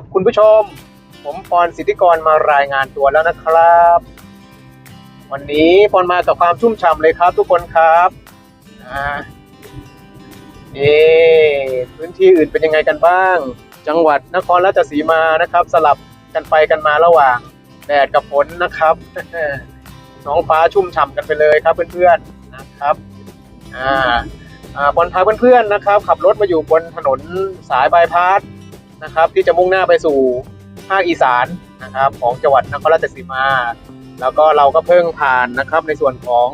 ครับคุณผู้ชม ผมปอนสิทธิกรมารายงานตัวแล้วนะครับ วันนี้ปอนมากับความชุ่มฉ่ำเลยครับทุกคนครับนี่พื้นที่อื่นเป็นยังไงกันบ้าง จังหวัดนครราชสีมานะครับ สลับกันไปกันมาระหว่างแดดกับฝนนะครับน้องฟ้าชุ่มฉ่ำกันไปเลยครับเพื่อนๆนะครับอ่าอ่าปอนพาเพื่อนๆนะครับ ขับรถมาอยู่บนถนนสายบายพาส นะครับ ที่จะมุ่งหน้าไปสู่ภาคอีสานนะครับ ของจังหวัดนครราชสีมา แล้วก็เราก็เพิ่งผ่านนะครับในส่วนของ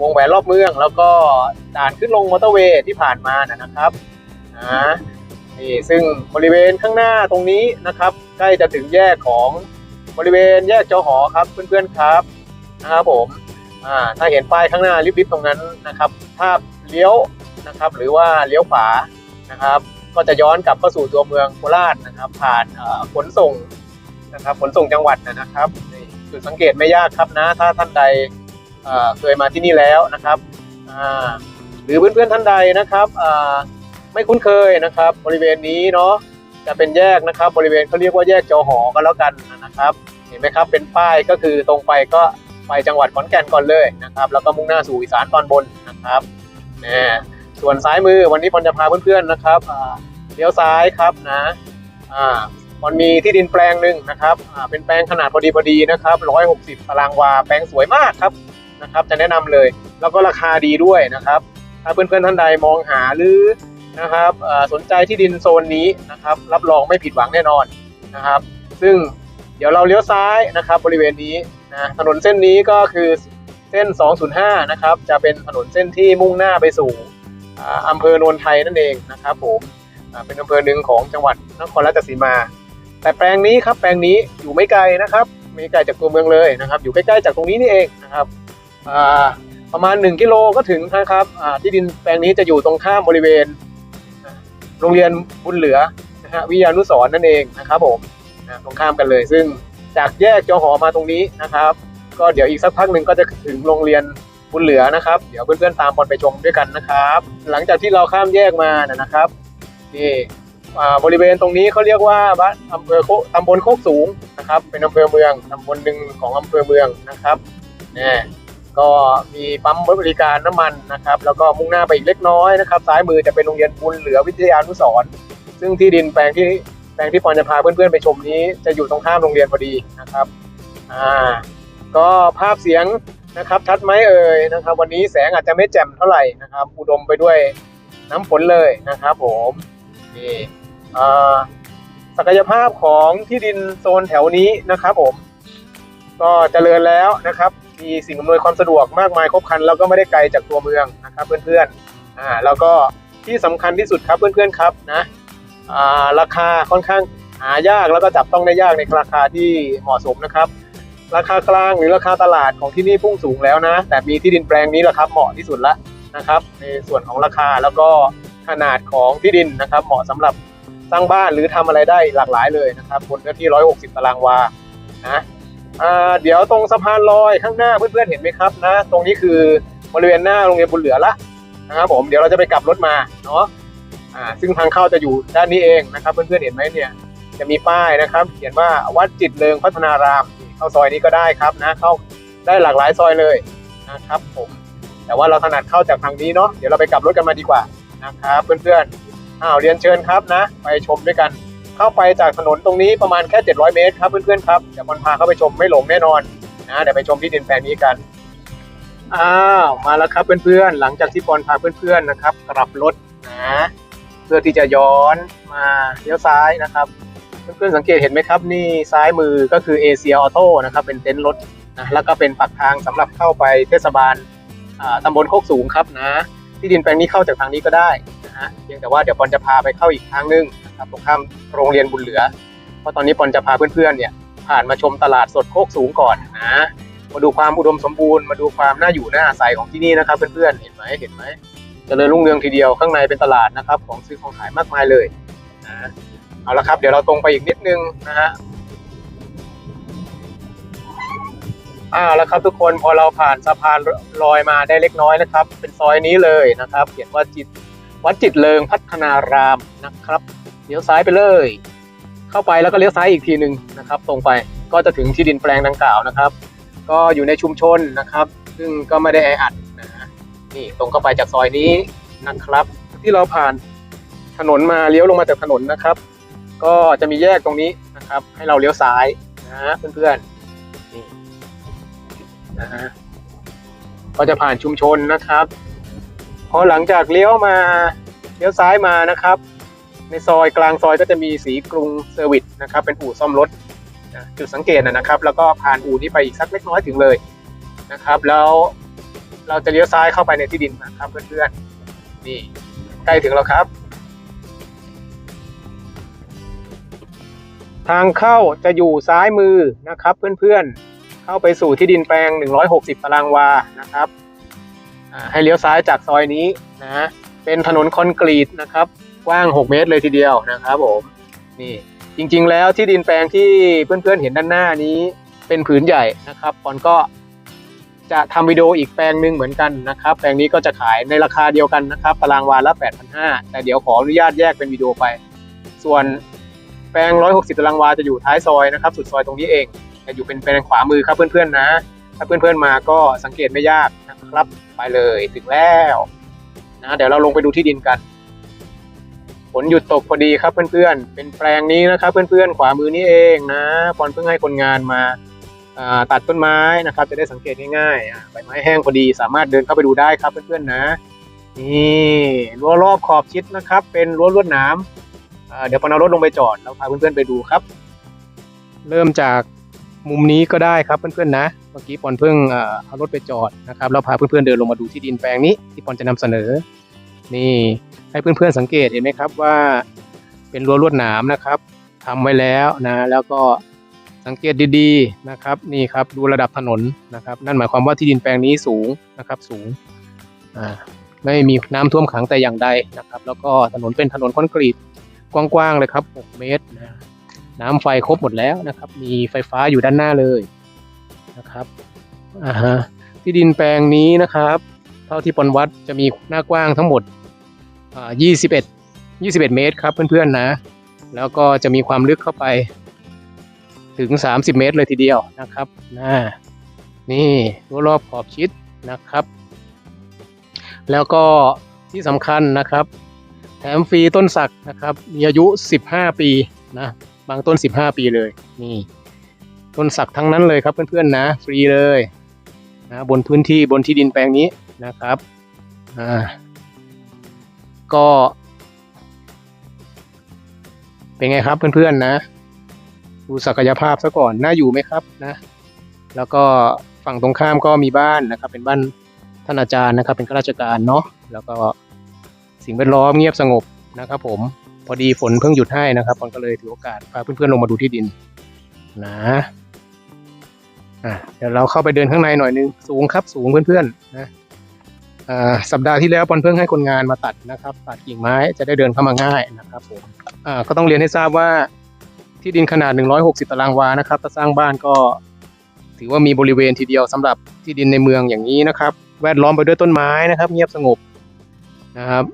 วงแหวนรอบเมือง แล้วก็ด่านขึ้นลงมอเตอร์เวย์ที่ผ่านมานะครับนะนี่ซึ่งบริเวณข้างหน้าตรงนี้นะครับ ใกล้จะถึงแยกของบริเวณแยกจอหอครับเพื่อนๆครับนะครับผมอ่าถ้าเห็นป้ายข้างหน้าริบๆตรงนั้นนะครับ ถ้าเลี้ยวนะครับ หรือว่าเลี้ยวขวานะครับ ก็จะย้อนกลับเข้าสู่ตัวเมืองโคราชนะครับ ผ่านขนส่งนะครับขนส่งจังหวัดนะครับนี่จุดสังเกตไม่ยากครับนะ ถ้าท่านใดเคยมาที่นี่แล้วนะครับหรือเพื่อนๆท่านใดนะครับไม่คุ้นเคยนะครับ บริเวณนี้เนาะจะเป็นแยกนะครับ บริเวณเขาเรียกว่าแยกจอหอก็แล้วกันนะครับ เห็นไหมครับเป็นป้ายก็คือตรงไปก็ไปจังหวัดขอนแก่นก่อนเลยนะครับ แล้วก็มุ่งหน้าสู่อีสานตอนบนนะครับเนี่ย ส่วนซ้ายมือวันนี้ปอนจะพาเพื่อนๆนะครับเลี้ยวซ้ายครับนะอ่ามันมีที่ดินแปลงหนึ่งนะครับเป็นแปลงขนาดพอดีพอดีนะครับ160ตารางวาแปลงสวยมากครับนะครับ จะแนะนำเลย แล้วก็ราคาดีด้วยนะครับ ถ้าเพื่อนๆท่านใดมองหาหรือนะครับสนใจที่ดินโซนนี้นะครับ รับรองไม่ผิดหวังแน่นอนนะครับ ซึ่งเดี๋ยวเราเลี้ยวซ้ายนะครับ บริเวณนี้นะถนนเส้นนี้ก็คือเส้น 205 นะครับ จะเป็นถนนเส้นที่มุ่งหน้าไปสู่ อ่าอำเภอโนนไทยนั่นเองนะครับผมเป็นอำเภอหนึ่งของจังหวัดนครราชสีมา แต่แปลงนี้ครับแปลงนี้อยู่ไม่ไกลนะครับไม่ไกลจากตัวเมืองเลยนะครับ อยู่ใกล้ๆจากตรงนี้นี่เองนะครับประมาณ 1 กิโลก็ถึงนะครับที่ดินแปลงนี้จะอยู่ตรงข้ามบริเวณ โรงเรียนบุญเหลือนะฮะวิทยานุสรนั่นเองนะครับผมตรงข้ามกันเลย ซึ่งจากแยกจอหอมาตรงนี้นะครับ ก็เดี๋ยวอีกสักพักหนึ่งก็จะถึงโรงเรียน บุญเหลือนะครับ เดี๋ยวเพื่อนๆตามบอลไปชมด้วยกันนะครับ หลังจากที่เราข้ามแยกมานะนะครับนี่บริเวณตรงนี้เขาเรียกว่าบ้านอำเภอโคตำบลโคกสูงนะครับ เป็นอำเภอเมืองตำบลหนึ่งของอำเภอเมืองนะครับนี่ก็มีปั๊มบริการน้ำมันนะครับ แล้วก็มุ่งหน้าไปอีกเล็กน้อยนะครับซ้ายมือจะเป็นโรงเรียนบุญเหลือวิทยานุสรณ์ซึ่งที่ดินแปลงที่แปลงที่ปอนจะพาเพื่อนๆไปชมนี้ จะอยู่ตรงข้ามโรงเรียนพอดีนะครับอ่าก็ภาพเสียง นะครับชัดไหมเอ่ยนะครับ วันนี้แสงอาจจะไม่แจ่มเท่าไหร่นะครับ อุดมไปด้วยน้ำฝนเลยนะครับผมนี่ศักยภาพของที่ดินโซนแถวนี้นะครับผม ก็เจริญแล้วนะครับ มีสิ่งอำนวยความสะดวกมากมายครบครัน แล้วก็ไม่ได้ไกลจากตัวเมืองนะครับเพื่อนๆอ่าแล้วก็ที่สำคัญที่สุดครับเพื่อนๆครับนะอ่าราคาค่อนข้างหายากแล้วก็จับต้องได้ยากในราคาที่เหมาะสมนะครับ ราคากลางหรือราคาตลาดของที่นี่พุ่งสูงแล้วนะ แต่มีที่ดินแปลงนี้แหละครับเหมาะที่สุดละนะครับ ในส่วนของราคาแล้วก็ขนาดของที่ดินนะครับ เหมาะสำหรับสร้างบ้านหรือทำอะไรได้หลากหลายเลยนะครับบนเนื้อที่ 160 ตารางวานะเดี๋ยวตรงสะพานลอยข้างหน้าเพื่อนๆเห็นไหมครับนะตรงนี้คือบริเวณหน้าโรงเรียนบุญเหลือละนะครับผมเดี๋ยวเราจะไปกลับรถมาเนาะอ่าซึ่งทางเข้าจะอยู่ด้านนี้เองนะครับ เพื่อนๆเห็นไหมเนี่ยจะมีป้ายนะครับ เขียนว่าวัดจิตเริงพัฒนาราม เข้าซอยนี้ก็ได้ครับนะเข้าได้หลากหลายซอยเลยนะครับผมแต่ว่าเราถนัดเข้าจากทางนี้เนาะเดี๋ยวเราไปกลับรถกันมาดีกว่านะครับเพื่อนๆอ้าวเรียนเชิญครับนะ ไปชมด้วยกัน เข้าไปจากถนนตรงนี้ประมาณแค่ 700 เมตรครับเพื่อนๆครับเดี๋ยวมันพาเข้าไปชมไม่หลงแน่นอนนะเดี๋ยวไปชมที่ดินแปลงนี้กันอ้าวมาแล้วครับเพื่อนๆหลังจากที่ปอนพาเพื่อนๆนะครับ กลับรถนะเพื่อที่จะย้อนมาเลี้ยวซ้ายนะครับ เพื่อนๆสังเกตเห็นไหมครับ นี่ซ้ายมือก็คือเอเชียออโต้นะครับเป็นเต็นท์รถนะแล้วก็เป็นปากทางสำหรับเข้าไปเทศบาลอ่าตำบลโคกสูงครับนะที่ดินแปลงนี้เข้าจากทางนี้ก็ได้นะฮะเพียงแต่ว่าเดี๋ยวปอนจะพาไปเข้าอีกทางนึงนะครับตรงข้ามโรงเรียนบุญเหลือ เพราะตอนนี้ปอนจะพาเพื่อนๆเนี่ยผ่านมาชมตลาดสดโคกสูงก่อนนะมาดูความอุดมสมบูรณ์มาดูความน่าอยู่น่าอาศัยของที่นี่นะครับเพื่อนๆเห็นไหมเห็นไหมเจริญรุ่งเรืองทีเดียวข้างในเป็นตลาดนะครับ ของซื้อของขายมากมายเลยนะ เอาละครับ เดี๋ยวเราตรงไปอีกนิดนึงนะฮะอ่าแล้วครับทุกคนพอเราผ่านสะพานลอยมาได้เล็กน้อยนะครับ เป็นซอยนี้เลยนะครับ เขียนว่าจิตวัดจิตเลิงพัฒนารามนะครับเลี้ยวซ้ายไปเลย เข้าไปแล้วก็เลี้ยวซ้ายอีกทีหนึ่งนะครับ ตรงไปก็จะถึงที่ดินแปลงดังกล่าวนะครับ ก็อยู่ในชุมชนนะครับ ซึ่งก็ไม่ได้แออัดนะฮะนี่ตรงเข้าไปจากซอยนี้นะครับ ที่เราผ่านถนนมาเลี้ยวลงมาจากถนนนะครับ ก็จะมีแยกตรงนี้นะครับ ให้เราเลี้ยวซ้ายนะฮะเพื่อนๆนี่นะฮะก็จะผ่านชุมชนนะครับพอหลังจากเลี้ยวมาเลี้ยวซ้ายมานะครับ ในซอยกลางซอยก็จะมีสีกรุงเซอร์วิสนะครับ เป็นอู่ซ่อมรถนะจุดสังเกตนะนะครับ แล้วก็ผ่านอู่นี้ไปอีกสักเล็กน้อยถึงเลยนะครับ แล้วเราจะเลี้ยวซ้ายเข้าไปในที่ดินนะครับเพื่อนๆนี่ใกล้ถึงแล้วครับ ทางเข้าจะอยู่ซ้ายมือนะครับเพื่อนๆ เข้าไปสู่ที่ดินแปลง 160 ตารางวานะครับ ให้เลี้ยวซ้ายจากซอยนี้นะ เป็นถนนคอนกรีตนะครับ กว้าง 6 เมตรเลยทีเดียวนะครับผม นี่จริงๆ แล้วที่ดินแปลงที่เพื่อนๆ เห็นด้านหน้านี้เป็นผืนใหญ่นะครับปอนก็จะทำวิดีโออีกแปลงหนึ่งเหมือนกันนะครับ แปลงนี้ก็จะขายในราคาเดียวกันนะครับตารางวาละ8,500แต่เดี๋ยวขออนุญาตแยกเป็นวิดีโอไป ส่วน แปลง 160 ตารางวาจะอยู่ท้ายซอยนะครับ สุดซอยตรงนี้เองจะอยู่เป็นแปลงขวามือครับเพื่อนๆนะ ถ้าเพื่อนๆมาก็สังเกตไม่ยากนะครับ ไปเลยถึงแล้วนะเดี๋ยวเราลงไปดูที่ดินกันฝนหยุดตกพอดีครับเพื่อนๆ เป็นแปลงนี้นะครับเพื่อนๆ ขวามือนี้เองนะปอนเพิ่งให้คนงานมาตัดต้นไม้นะครับ จะได้สังเกตง่ายๆใบไม้แห้งพอดีสามารถเดินเข้าไปดูได้ครับเพื่อนๆนะนี่รั้วรอบขอบชิดนะครับ เป็นรั้วลวดหนาม เดี๋ยวปอนเอารถลงไปจอดแล้วพาเพื่อนๆไปดูครับ เริ่มจากมุมนี้ก็ได้ครับเพื่อนๆนะ เมื่อกี้ปอนเพิ่งเอารถไปจอดนะครับแล้วพาเพื่อนๆเดินลงมาดูที่ดินแปลงนี้ที่ปอนจะนำเสนอ นี่ให้เพื่อนๆสังเกตเห็นไหมครับว่า เป็นรั้วลวดหนามนะครับทำไว้แล้วนะแล้วก็สังเกตดีๆนะครับนี่ครับดูระดับถนนนะครับ นั่นหมายความว่าที่ดินแปลงนี้สูงนะครับสูงไม่มีน้ำท่วมขังแต่อย่างใดนะครับ แล้วก็ถนนเป็นถนนคอนกรีต กว้างๆเลยครับ 6 เมตรนะน้ำไฟครบหมดแล้วนะครับ มีไฟฟ้าอยู่ด้านหน้าเลยนะครับอ่าฮะที่ดินแปลงนี้นะครับ เท่าที่ปอนวัดจะมีหน้ากว้างทั้งหมดอ่า21 21 เมตรครับเพื่อนๆนะ แล้วก็จะมีความลึกเข้าไปถึง 30 เมตรเลยทีเดียวนะครับนะนี่รั้วรอบขอบชิดนะครับ แล้วก็ที่สำคัญนะครับ ถมฟรีต้นสักนะครับ มีอายุ 15 ปีนะบางต้น 15 ปีเลยนี่ต้นสักทั้งนั้นเลยครับเพื่อนๆนะ ฟรีเลยนะบนพื้นที่บนที่ดินแปลงนี้นะครับอ่าก็ เป็นไงครับเพื่อนๆนะ ดูศักยภาพซะก่อนน่าอยู่ไหมครับนะ แล้วก็ฝั่งตรงข้ามก็มีบ้านนะครับ เป็นบ้านท่านอาจารย์นะครับ เป็นข้าราชการเนาะแล้วก็ สิ่งแวดล้อมเงียบสงบนะครับ ผมพอดีฝนเพิ่งหยุดให้นะครับปอนก็เลยถือโอกาสพาเพื่อนๆลงมาดูที่ดินนะอะเดี๋ยวเราเข้าไปเดินข้างในหน่อยนึงสูงครับสูงเพื่อนๆนะอ่าสัปดาห์ที่แล้วปอนเพิ่งให้คนงานมาตัดนะครับ ตัดกิ่งไม้จะได้เดินเข้ามาง่ายนะครับผมอ่าก็ต้องเรียนให้ทราบว่าที่ดินขนาด 160 ตารางวานะครับถ้าสร้างบ้านก็ ถือว่ามีบริเวณทีเดียวสำหรับที่ดินในเมืองอย่างนี้นะครับ แวดล้อมไปด้วยต้นไม้นะครับ เงียบสงบนะครับ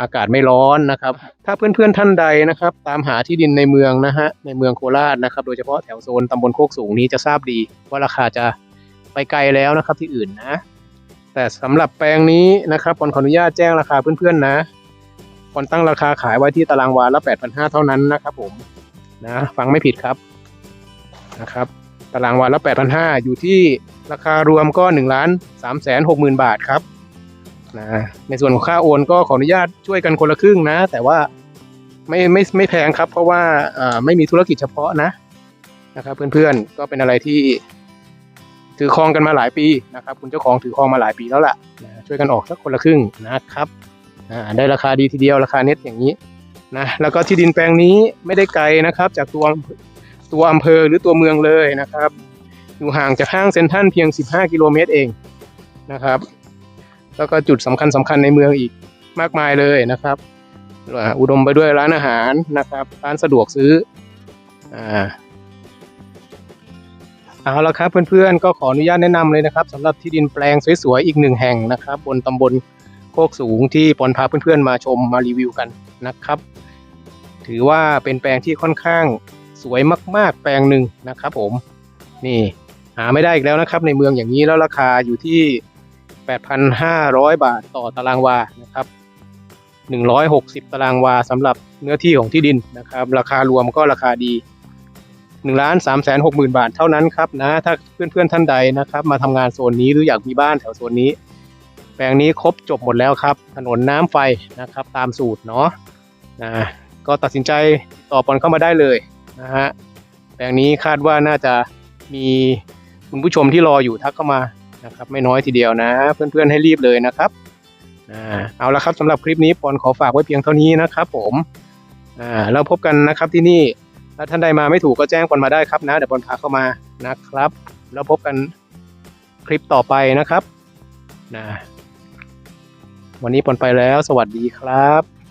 อากาศไม่ร้อนนะครับ ถ้าเพื่อนๆท่านใดนะครับ ตามหาที่ดินในเมืองนะฮะในเมืองโคราชนะครับ โดยเฉพาะแถวโซนตำบลโคกสูงนี้จะทราบดี ว่าราคาจะไปไกลแล้วนะครับที่อื่นนะ แต่สำหรับแปลงนี้นะครับปอนขออนุญาตแจ้งราคาเพื่อนๆนะปอนตั้งราคาขายไว้ที่ตารางวาละ8,500เท่านั้นนะครับผมนะฟังไม่ผิดครับนะครับ ตารางวาละ8,500อยู่ที่ราคารวมก็1ล้าน3แสน6หมื่นบาทครับ นะในส่วนของค่าโอนก็ขออนุญาตช่วยกันคนละครึ่งนะ แต่ว่าไม่ไม่ไม่แพงครับ เพราะว่าไม่มีธุรกิจเฉพาะนะนะครับ เพื่อนๆก็เป็นอะไรที่ถือครองกันมาหลายปีนะครับ คุณเจ้าของถือครองมาหลายปีแล้วล่ะนะช่วยกันออกสักคนละครึ่งนะครับได้ราคาดีทีเดียวราคาเน็ตอย่างนี้นะแล้วก็ที่ดินแปลงนี้ไม่ได้ไกลนะครับ จากตัวตัวอำเภอหรือตัวเมืองเลยนะครับ อยู่ห่างจากห้างเซ็นทรัลเพียง 15 กิโลเมตรเองนะครับ แล้วก็จุดสำคัญสำคัญในเมืองอีกมากมายเลยนะครับ อุดมไปด้วยร้านอาหารนะครับ ร้านสะดวกซื้ออ่าเอาละครับเพื่อนๆก็ขออนุญาตแนะนำเลยนะครับสำหรับที่ดินแปลงสวยๆอีกหนึ่งแห่งนะครับ บนตำบลโคกสูงที่ปอนพาเพื่อนๆมาชมมารีวิวกันนะครับ ถือว่าเป็นแปลงที่ค่อนข้างสวยมาก ๆ แปลงหนึ่งนะครับ ผมนี่หาไม่ได้อีกแล้วนะครับ ในเมืองอย่างนี้แล้วราคาอยู่ที่ 8,500 บาทต่อตารางวานะครับ 160 ตารางวาสำหรับเนื้อที่ของที่ดินนะครับ ราคารวมก็ราคาดี1ล้าน3แสน6หมื่นบาทเท่านั้นครับนะ ถ้าเพื่อนๆท่านใดนะครับ มาทำงานโซนนี้หรืออยากมีบ้านแถวโซนนี้ แปลงนี้ครบจบหมดแล้วครับ ถนนน้ำไฟนะครับ ตามสูตรเนาะนะก็ตัดสินใจต่อปอนเข้ามาได้เลยนะฮะแปลงนี้คาดว่าน่าจะมีคุณผู้ชมที่รออยู่ทักเข้ามา นะครับไม่น้อยทีเดียวนะ เพื่อนๆให้รีบเลยนะครับอ่าเอาละครับสำหรับคลิปนี้ปอนขอฝากไว้เพียงเท่านี้นะครับ ผมอ่าแล้วพบกันนะครับที่นี่ถ้าท่านใดมาไม่ถูกก็แจ้งปอนมาได้ครับนะเดี๋ยวปอนพาเข้ามานะครับ แล้วพบกันคลิปต่อไปนะครับนะวันนี้ปอนไปแล้ว สวัสดีครับ